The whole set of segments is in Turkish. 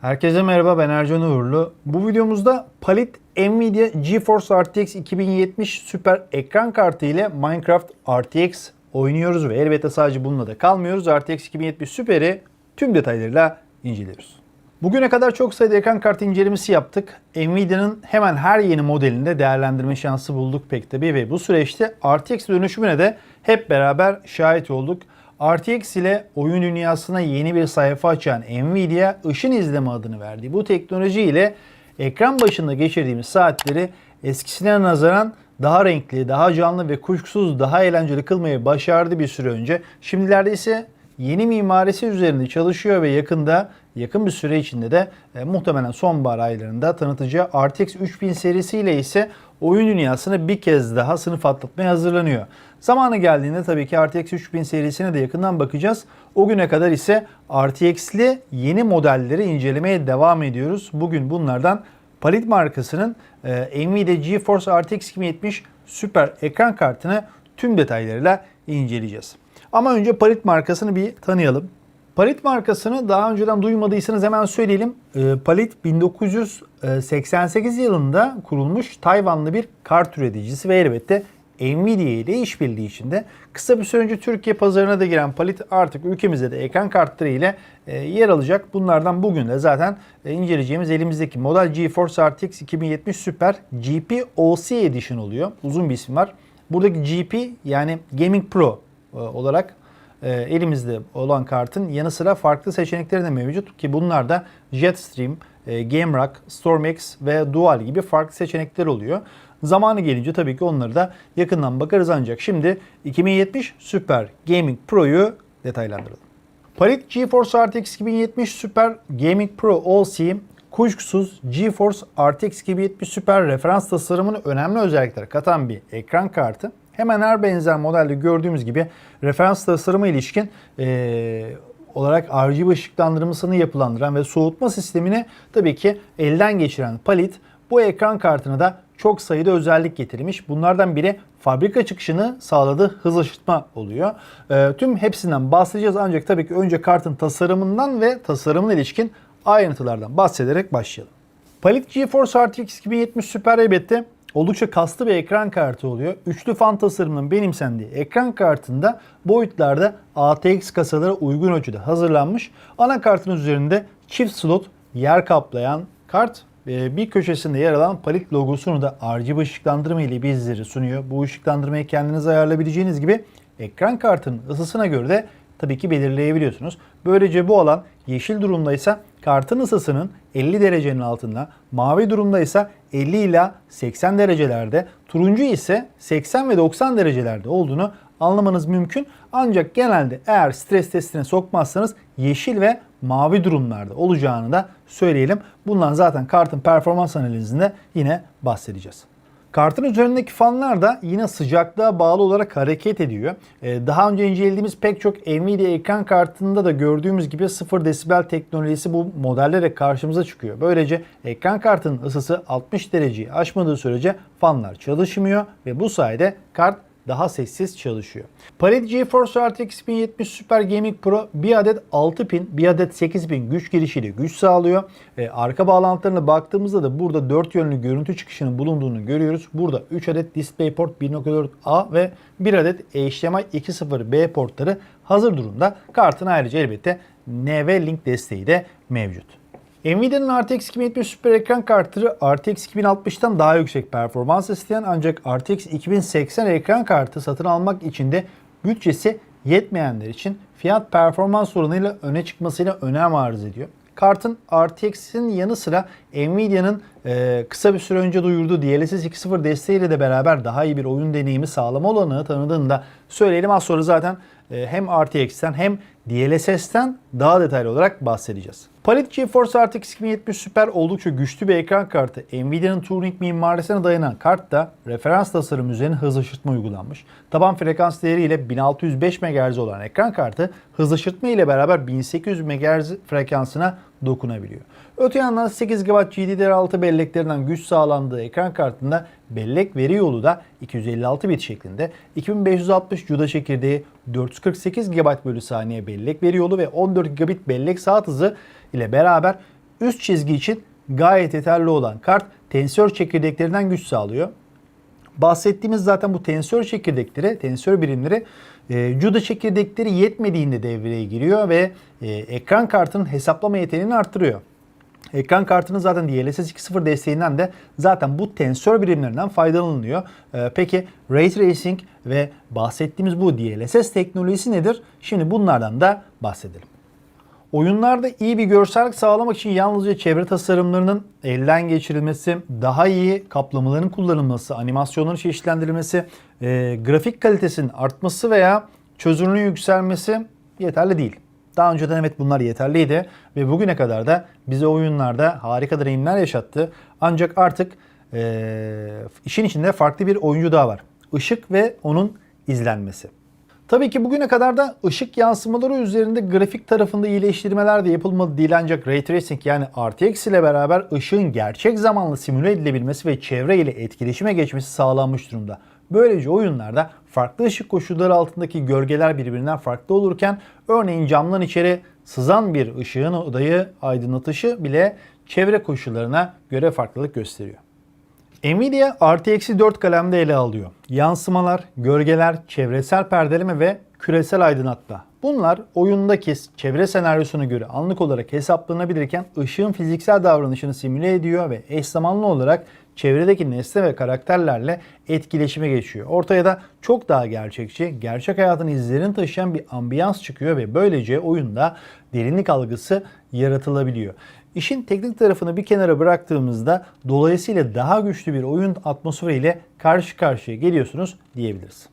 Herkese merhaba ben Ercan Uğurlu. Bu videomuzda Palit Nvidia GeForce RTX 2070 süper ekran kartı ile Minecraft RTX oynuyoruz ve elbette sadece bununla da kalmıyoruz. RTX 2070 Super'i tüm detaylarıyla inceliyoruz. Bugüne kadar çok sayıda ekran kartı incelemesi yaptık. Nvidia'nın hemen her yeni modelinde değerlendirme şansı bulduk pek tabii ve bu süreçte RTX dönüşümüne de hep beraber şahit olduk. RTX ile oyun dünyasına yeni bir sayfa açan Nvidia ışın izleme adını verdiği bu teknoloji ile ekran başında geçirdiğimiz saatleri eskisine nazaran daha renkli, daha canlı ve kuşkusuz daha eğlenceli kılmayı başardı bir süre önce. Şimdilerde ise yeni mimarisi üzerinde çalışıyor ve yakında yakın bir süre içinde de e, muhtemelen sonbahar aylarında tanıtacağı RTX 3000 serisiyle ise oyun dünyasını bir kez daha sınıf atlatmaya hazırlanıyor. Zamanı geldiğinde tabii ki RTX 3000 serisine de yakından bakacağız. O güne kadar ise RTX'li yeni modelleri incelemeye devam ediyoruz. Bugün bunlardan Palit markasının e, Nvidia GeForce RTX 2070 süper ekran kartını tüm detaylarıyla inceleyeceğiz. Ama önce Palit markasını bir tanıyalım. Palit markasını daha önceden duymadıysanız hemen söyleyelim. E, Palit 1988 yılında kurulmuş Tayvanlı bir kart üreticisi ve elbette Nvidia ile işbirliği içinde kısa bir süre önce Türkiye pazarına da giren Palit artık ülkemizde de ekran kartları ile e, yer alacak. Bunlardan bugün de zaten e, inceleyeceğimiz elimizdeki model GeForce RTX 2070 Super GP OC Edition oluyor. Uzun bir isim var. Buradaki GP yani Gaming Pro e, olarak e, elimizde olan kartın yanı sıra farklı seçenekleri de mevcut ki bunlar da Jetstream, e, GameRock, StormX ve Dual gibi farklı seçenekler oluyor. Zamanı gelince tabii ki onları da yakından bakarız ancak şimdi 2070 Super Gaming Pro'yu detaylandıralım. Palit GeForce RTX 2070 Super Gaming Pro OC kuşkusuz GeForce RTX 2070 Super referans tasarımını önemli özellikler katan bir ekran kartı. Hemen her benzer modelde gördüğümüz gibi referans tasarımı ilişkin ee, olarak RGB ışıklandırmasını yapılandıran ve soğutma sistemini tabii ki elden geçiren Palit bu ekran kartına da çok sayıda özellik getirmiş. Bunlardan biri fabrika çıkışını sağladığı hız aşırtma oluyor. E, tüm hepsinden bahsedeceğiz ancak tabii ki önce kartın tasarımından ve tasarımına ilişkin ayrıntılardan bahsederek başlayalım. Palit GeForce RTX 2070 Super elbette oldukça kaslı bir ekran kartı oluyor. Üçlü fan tasarımının benimsendiği ekran kartında boyutlarda ATX kasalara uygun ölçüde hazırlanmış. Anakartın üzerinde çift slot yer kaplayan kart bir köşesinde yer alan palit logosunu da RGB ışıklandırma ile bizlere sunuyor. Bu ışıklandırmayı kendiniz ayarlayabileceğiniz gibi ekran kartının ısısına göre de tabii ki belirleyebiliyorsunuz. Böylece bu alan yeşil durumdaysa kartın ısısının 50 derecenin altında, mavi durumdaysa 50 ila 80 derecelerde, turuncu ise 80 ve 90 derecelerde olduğunu anlamanız mümkün. Ancak genelde eğer stres testine sokmazsanız yeşil ve mavi durumlarda olacağını da söyleyelim. Bundan zaten kartın performans analizinde yine bahsedeceğiz. Kartın üzerindeki fanlar da yine sıcaklığa bağlı olarak hareket ediyor. Ee, daha önce incelediğimiz pek çok Nvidia ekran kartında da gördüğümüz gibi 0 desibel teknolojisi bu modellere karşımıza çıkıyor. Böylece ekran kartının ısısı 60 dereceyi aşmadığı sürece fanlar çalışmıyor ve bu sayede kart daha sessiz çalışıyor. Palit GeForce RTX 1070 Super Gaming Pro bir adet 6 pin, bir adet 8 pin güç girişiyle güç sağlıyor. E, arka bağlantılarına baktığımızda da burada 4 yönlü görüntü çıkışının bulunduğunu görüyoruz. Burada 3 adet DisplayPort 1.4A ve 1 adet HDMI 2.0B portları hazır durumda. Kartın ayrıca elbette NV Link desteği de mevcut. Nvidia'nın RTX 2070 süper ekran kartları RTX 2060'tan daha yüksek performans isteyen ancak RTX 2080 ekran kartı satın almak için de bütçesi yetmeyenler için fiyat performans oranıyla öne çıkmasıyla önem arz ediyor. Kartın RTX'in yanı sıra Nvidia'nın e, kısa bir süre önce duyurduğu DLSS 2.0 desteğiyle de beraber daha iyi bir oyun deneyimi sağlama olanağı tanıdığını da söyleyelim. Az sonra zaten hem RTX'ten hem DLSS'ten daha detaylı olarak bahsedeceğiz. Palit GeForce RTX 2070 Super oldukça güçlü bir ekran kartı. Nvidia'nın Turing mimarisine dayanan kartta referans tasarım üzerine hız aşırtma uygulanmış. Taban frekans değeri ile 1605 MHz olan ekran kartı hız aşırtma ile beraber 1800 MHz frekansına dokunabiliyor. Öte yandan 8 GB GDDR6 belleklerinden güç sağlandığı ekran kartında bellek veri yolu da 256 bit şeklinde, 2560 CUDA çekirdeği, 448 GB bölü saniye bellek veri yolu ve 14 gigabit bellek saat hızı ile beraber üst çizgi için gayet yeterli olan kart tensör çekirdeklerinden güç sağlıyor. Bahsettiğimiz zaten bu tensör çekirdekleri, tensör birimleri e, CUDA çekirdekleri yetmediğinde devreye giriyor ve e, ekran kartının hesaplama yeteneğini arttırıyor. Ekran kartının zaten DLSS 2.0 desteğinden de zaten bu tensör birimlerinden faydalanılıyor. Ee, peki Ray Tracing ve bahsettiğimiz bu DLSS teknolojisi nedir? Şimdi bunlardan da bahsedelim. Oyunlarda iyi bir görsellik sağlamak için yalnızca çevre tasarımlarının elden geçirilmesi, daha iyi kaplamaların kullanılması, animasyonların çeşitlendirilmesi, e, grafik kalitesinin artması veya çözünürlüğün yükselmesi yeterli değil. Daha önceden evet bunlar yeterliydi ve bugüne kadar da bize oyunlarda harika deneyimler yaşattı. Ancak artık e, işin içinde farklı bir oyuncu daha var. Işık ve onun izlenmesi. Tabii ki bugüne kadar da ışık yansımaları üzerinde grafik tarafında iyileştirmeler de yapılmadı değil ancak Ray Tracing yani RTX ile beraber ışığın gerçek zamanlı simüle edilebilmesi ve çevre ile etkileşime geçmesi sağlanmış durumda. Böylece oyunlarda farklı ışık koşulları altındaki gölgeler birbirinden farklı olurken örneğin camdan içeri sızan bir ışığın odayı aydınlatışı bile çevre koşullarına göre farklılık gösteriyor. Nvidia RTX'i 4 kalemde ele alıyor. Yansımalar, gölgeler, çevresel perdeleme ve küresel aydınlatma. Bunlar oyundaki çevre senaryosuna göre anlık olarak hesaplanabilirken ışığın fiziksel davranışını simüle ediyor ve eş zamanlı olarak çevredeki nesne ve karakterlerle etkileşime geçiyor. Ortaya da çok daha gerçekçi, gerçek hayatın izlerini taşıyan bir ambiyans çıkıyor ve böylece oyunda derinlik algısı yaratılabiliyor. İşin teknik tarafını bir kenara bıraktığımızda dolayısıyla daha güçlü bir oyun atmosferiyle karşı karşıya geliyorsunuz diyebiliriz.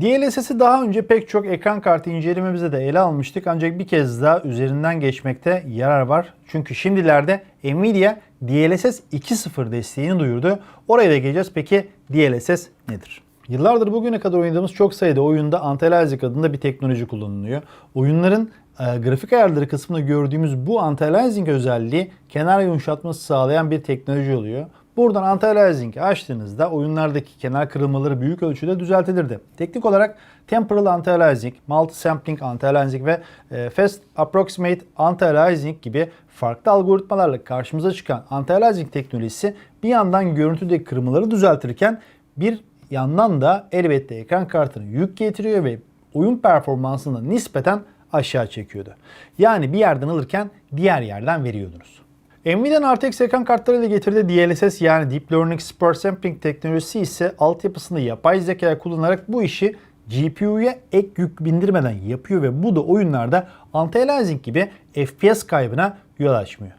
DLSS'i daha önce pek çok ekran kartı incelememizde de ele almıştık ancak bir kez daha üzerinden geçmekte yarar var. Çünkü şimdilerde Nvidia DLSS 2.0 desteğini duyurdu. Oraya da geleceğiz. Peki DLSS nedir? Yıllardır bugüne kadar oynadığımız çok sayıda oyunda Anti-Aliasing adında bir teknoloji kullanılıyor. Oyunların e, grafik ayarları kısmında gördüğümüz bu anti-aliasing özelliği kenar yumuşatması sağlayan bir teknoloji oluyor. Buradan anti-aliasing'i açtığınızda oyunlardaki kenar kırılmaları büyük ölçüde düzeltilirdi. Teknik olarak Temporal Anti-Aliasing, Multi-Sampling Anti-Aliasing ve e, Fast Approximate Anti-Aliasing gibi farklı algoritmalarla karşımıza çıkan Anti-Aliasing teknolojisi bir yandan görüntüdeki kırılmaları düzeltirken bir yandan da elbette ekran kartını yük getiriyor ve oyun performansını nispeten aşağı çekiyordu. Yani bir yerden alırken diğer yerden veriyordunuz. Nvidia'nın RTX ekran kartlarıyla getirdiği DLSS yani Deep Learning Super Sampling teknolojisi ise altyapısında yapay zeka kullanarak bu işi GPU'ya ek yük bindirmeden yapıyor ve bu da oyunlarda anti-aliasing gibi FPS kaybına yol açmıyor.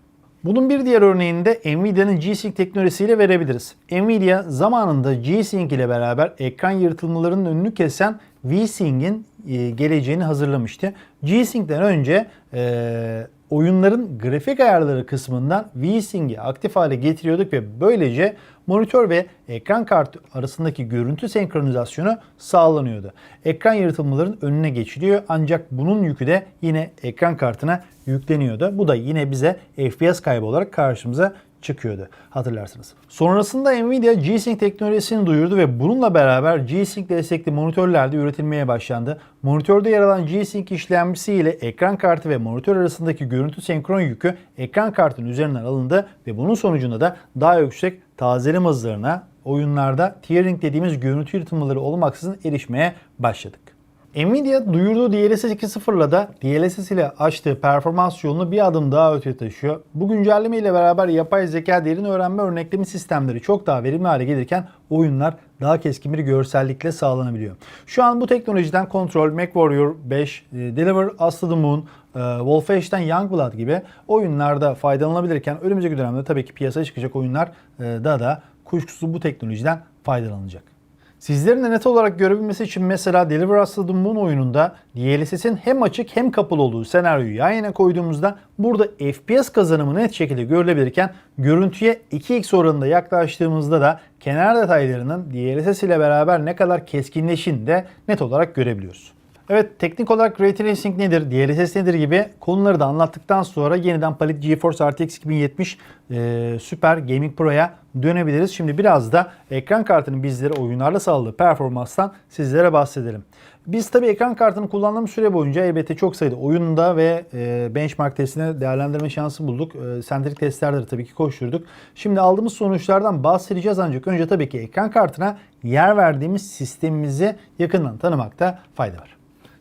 Bunun bir diğer örneğini de Nvidia'nın G-Sync teknolojisiyle verebiliriz. Nvidia zamanında G-Sync ile beraber ekran yırtılmalarının önünü kesen V-Sync'in e, geleceğini hazırlamıştı. G-Sync'ten önce e, oyunların grafik ayarları kısmından V-Sync'i aktif hale getiriyorduk ve böylece monitör ve ekran kartı arasındaki görüntü senkronizasyonu sağlanıyordu. Ekran yaratılmaların önüne geçiliyor ancak bunun yükü de yine ekran kartına yükleniyordu. Bu da yine bize FPS kaybı olarak karşımıza çıkıyordu hatırlarsınız. Sonrasında Nvidia G-Sync teknolojisini duyurdu ve bununla beraber G-Sync destekli monitörler de üretilmeye başlandı. Monitörde yer alan G-Sync işlemcisi ile ekran kartı ve monitör arasındaki görüntü senkron yükü ekran kartının üzerinden alındı ve bunun sonucunda da daha yüksek tazeleme hızlarına oyunlarda tearing dediğimiz görüntü yırtımları olmaksızın erişmeye başladık. Nvidia duyurduğu DLSS 2.0'la da DLSS ile açtığı performans yolunu bir adım daha öteye taşıyor. Bu güncelleme ile beraber yapay zeka derin öğrenme örnekleme sistemleri çok daha verimli hale gelirken oyunlar daha keskin bir görsellikle sağlanabiliyor. Şu an bu teknolojiden Control, MechWarrior 5, e, Deliver, Aslı the Moon, e, Wolfenstein Youngblood gibi oyunlarda faydalanabilirken önümüzdeki dönemde tabii ki piyasaya çıkacak oyunlar e, da da kuşkusuz bu teknolojiden faydalanacak. Sizlerin de net olarak görebilmesi için mesela Deliver Us the Moon oyununda DLSS'in hem açık hem kapalı olduğu senaryoyu yan yana koyduğumuzda burada FPS kazanımı net şekilde görülebilirken görüntüye 2x oranında yaklaştığımızda da kenar detaylarının DLSS ile beraber ne kadar keskinleşin de net olarak görebiliyoruz. Evet teknik olarak Ray Tracing nedir, DLSS nedir gibi konuları da anlattıktan sonra yeniden Palit GeForce RTX 2070 e, Super Gaming Pro'ya dönebiliriz. Şimdi biraz da ekran kartının bizlere oyunlarla sağladığı performanstan sizlere bahsedelim. Biz tabii ekran kartını kullandığımız süre boyunca elbette çok sayıda oyunda ve e, benchmark testine değerlendirme şansı bulduk. E, sentrik testlerde de tabii ki koşturduk. Şimdi aldığımız sonuçlardan bahsedeceğiz ancak önce tabii ki ekran kartına yer verdiğimiz sistemimizi yakından tanımakta fayda var.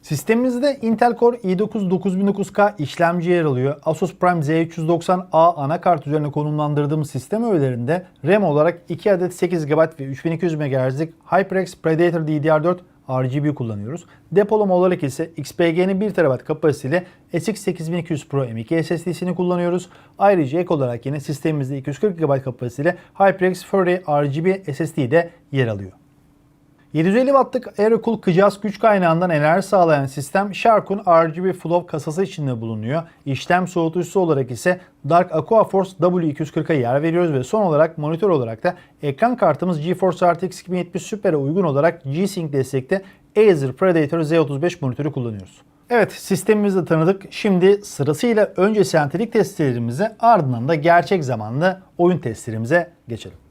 Sistemimizde Intel Core i9 9009K işlemci yer alıyor. Asus Prime Z390A anakart üzerine konumlandırdığımız sistem öğelerinde RAM olarak 2 adet 8 GB ve 3200 MHz'lik HyperX Predator DDR4 RGB kullanıyoruz. Depolama olarak ise XPG'nin 1 TB kapasiteli SX8200 Pro M.2 SSD'sini kullanıyoruz. Ayrıca ek olarak yine sistemimizde 240 GB kapasiteli HyperX Fury RGB SSD de yer alıyor. 750 wattlık Aerocool Kıcas güç kaynağından enerji sağlayan sistem Shark'un RGB Flow kasası içinde bulunuyor. İşlem soğutucusu olarak ise Dark Aqua Force W240'a yer veriyoruz ve son olarak monitör olarak da ekran kartımız GeForce RTX 2070 Super'e uygun olarak G-Sync destekte Acer Predator Z35 monitörü kullanıyoruz. Evet sistemimizi de tanıdık. Şimdi sırasıyla önce sentetik testlerimize ardından da gerçek zamanlı oyun testlerimize geçelim.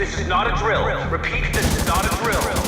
This is not a drill. Repeat, this is not a drill.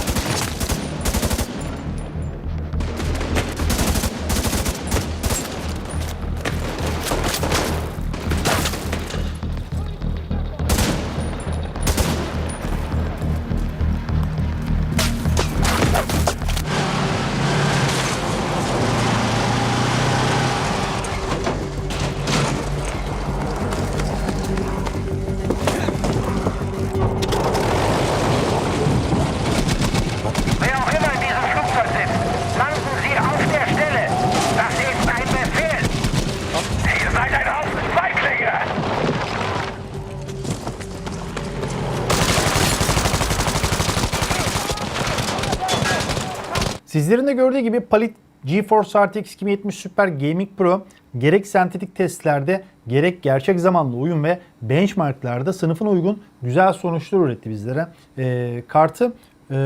Sizlerin de gördüğü gibi Palit GeForce RTX 2070 Super Gaming Pro gerek sentetik testlerde gerek gerçek zamanlı oyun ve benchmarklarda sınıfına uygun güzel sonuçlar üretti bizlere. Ee, kartı e,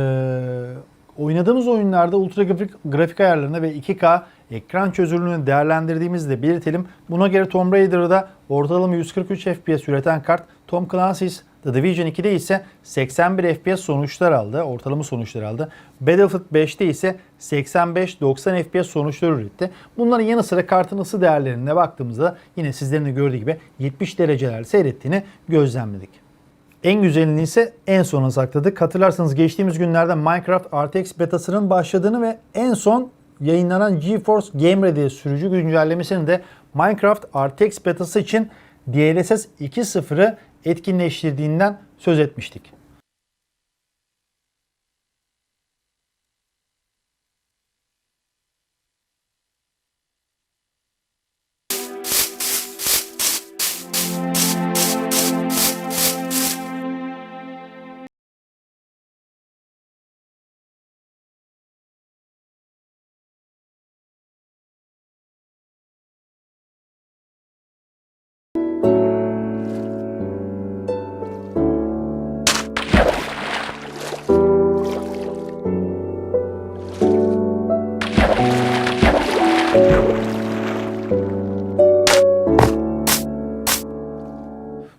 oynadığımız oyunlarda ultra grafik, grafik ayarlarına ve 2K ekran çözünürlüğünü değerlendirdiğimizi de belirtelim. Buna göre Tomb Raider'da ortalama 143 FPS üreten kart Tom Clancy's The Division 2'de ise 81 FPS sonuçlar aldı, ortalama sonuçlar aldı. Battlefield 5'te ise 85-90 FPS sonuçlar üretti. Bunların yanı sıra kartın ısı değerlerine baktığımızda yine sizlerin de gördüğü gibi 70 dereceler seyrettiğini gözlemledik. En güzelini ise en sona sakladık. Hatırlarsanız geçtiğimiz günlerde Minecraft RTX betasının başladığını ve en son yayınlanan GeForce Game Ready sürücü güncellemesinin de Minecraft RTX betası için DLSS 2.0'ı etkinleştirdiğinden söz etmiştik.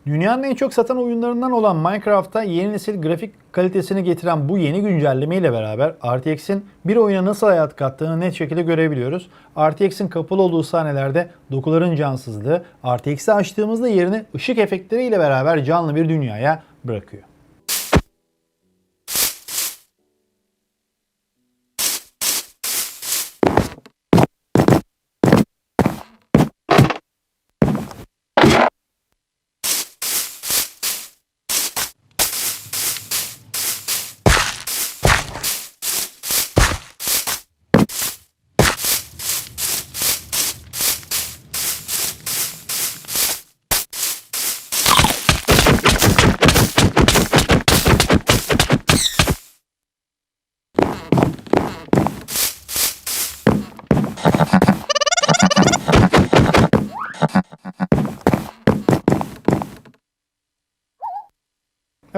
Dünyanın en çok satan oyunlarından olan Minecraft'ta yeni nesil grafik kalitesini getiren bu yeni güncelleme ile beraber RTX'in bir oyuna nasıl hayat kattığını net şekilde görebiliyoruz. RTX'in kapalı olduğu sahnelerde dokuların cansızlığı, RTX'i açtığımızda yerini ışık efektleri ile beraber canlı bir dünyaya bırakıyor.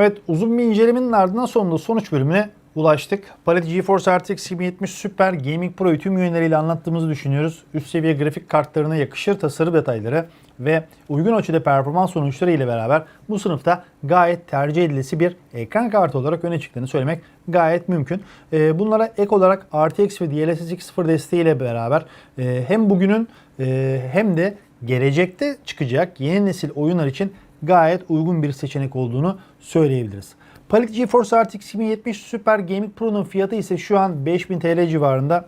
Evet uzun bir incelemenin ardından sonunda sonuç bölümüne ulaştık. Palet GeForce RTX 2070 Super Gaming Pro'yu tüm yönleriyle anlattığımızı düşünüyoruz. Üst seviye grafik kartlarına yakışır tasarım detayları ve uygun ölçüde performans sonuçları ile beraber bu sınıfta gayet tercih edilisi bir ekran kartı olarak öne çıktığını söylemek gayet mümkün. Ee, Bunlara ek olarak RTX ve DLSS 2.0 desteğiyle beraber e, hem bugünün e, hem de gelecekte çıkacak yeni nesil oyunlar için gayet uygun bir seçenek olduğunu söyleyebiliriz. Palit GeForce RTX 2070 Super Gaming Pro'nun fiyatı ise şu an 5000 TL civarında.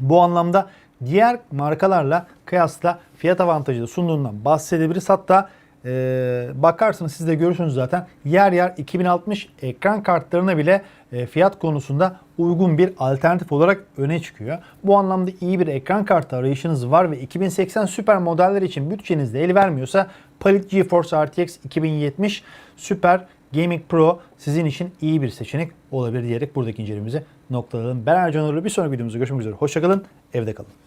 Bu anlamda diğer markalarla kıyasla fiyat avantajı da sunduğundan bahsedebiliriz. Hatta e, bakarsınız siz de görürsünüz zaten yer yer 2060 ekran kartlarına bile e, fiyat konusunda uygun bir alternatif olarak öne çıkıyor. Bu anlamda iyi bir ekran kartı arayışınız var ve 2080 süper modeller için bütçenizde el vermiyorsa Palit GeForce RTX 2070 Super Gaming Pro sizin için iyi bir seçenek olabilir diyerek buradaki incelememizi noktalayalım. Ben Ercan Uğurlu. Bir sonraki videomuzda görüşmek üzere. Hoşçakalın. Evde kalın.